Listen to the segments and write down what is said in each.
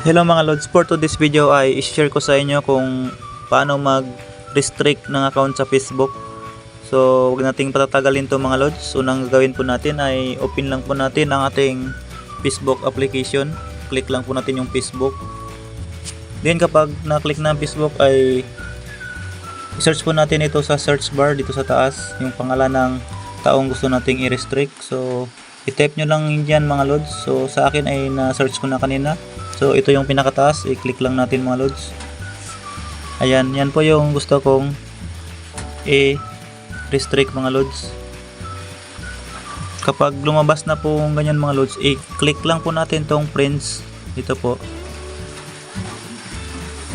Hello mga Lods, for today's video ay i-share ko sa inyo kung paano mag-restrict ng account sa Facebook. So, huwag nating patatagalin to mga Lods. Unang gagawin po natin ay open lang po natin ang ating Facebook application. Click lang po natin yung Facebook. Then kapag na-click na ang Facebook ay i-search po natin ito sa search bar dito sa taas, yung pangalan ng taong gusto nating i-restrict. So, i-type nyo lang dyan mga Lods. So, sa akin ay na-search ko na kanina. So, ito yung pinakataas. I-click lang natin mga loads. Ayan, yan po yung gusto kong i-restrict mga loads. Kapag lumabas na po ganyan mga loads, i-click lang po natin tong friends. Dito po.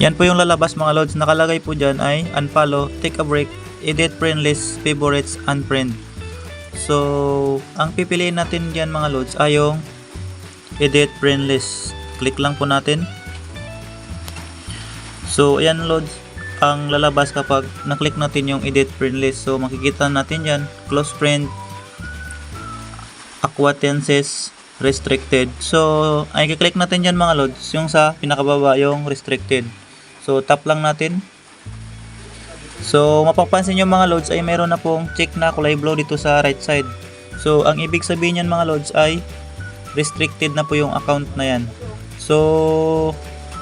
Yan po yung lalabas mga loads. Nakalagay po dyan ay unfollow, take a break, edit friend list, favorites, unfriend. So, ang pipiliin natin dyan mga loads ay yung edit friend list. Click lang po natin. So ayan loads ang lalabas kapag na-click natin yung edit friend list. So makikita natin yan close friend acquaintances restricted. So ay click natin yan mga loads yung sa pinakababa yung restricted. So tap lang natin so mapapansin nyo mga loads ay meron na pong check na kulay blue dito sa right side so ang ibig sabihin yan mga loads ay restricted na po yung account na yan So,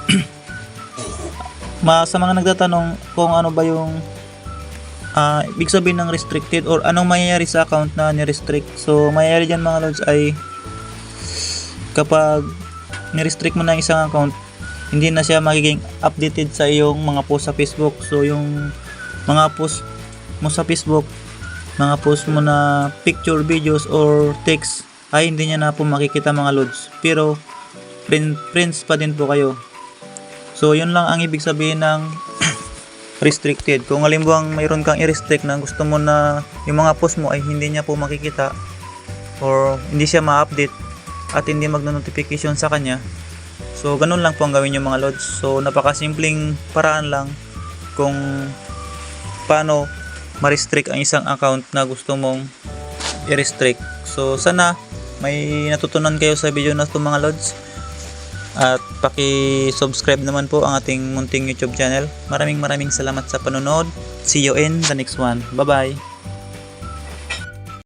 sa mga nagtatanong kung ano ba yung ah, ibig sabihin ng restricted or anong mangyayari sa account na ni-restrict. So, mangyayari dyan mga lods ay kapag ni-restrict mo na ang isang account, hindi na siya magiging updated sa iyong mga post sa Facebook. So, yung mga post mo sa Facebook, mga post mo na picture, videos, or text, ay hindi niya na po makikita mga lods. Pero, friend, friends pa din po kayo. So, yun lang ang ibig sabihin ng restricted. Kung halimbawa mayroon kang i-restrict na gusto mo na yung mga post mo ay hindi niya po makikita or hindi siya ma-update at hindi magno-notification sa kanya. So, ganun lang po ang gawin yung mga lods. So, napakasimpleng paraan lang kung paano ma-restrict ang isang account na gusto mong i-restrict. So, sana may natutunan kayo sa video na ito mga lods. At paki-subscribe naman po ang ating munting YouTube channel. Maraming maraming salamat sa panonood. See you in the next one. Bye-bye.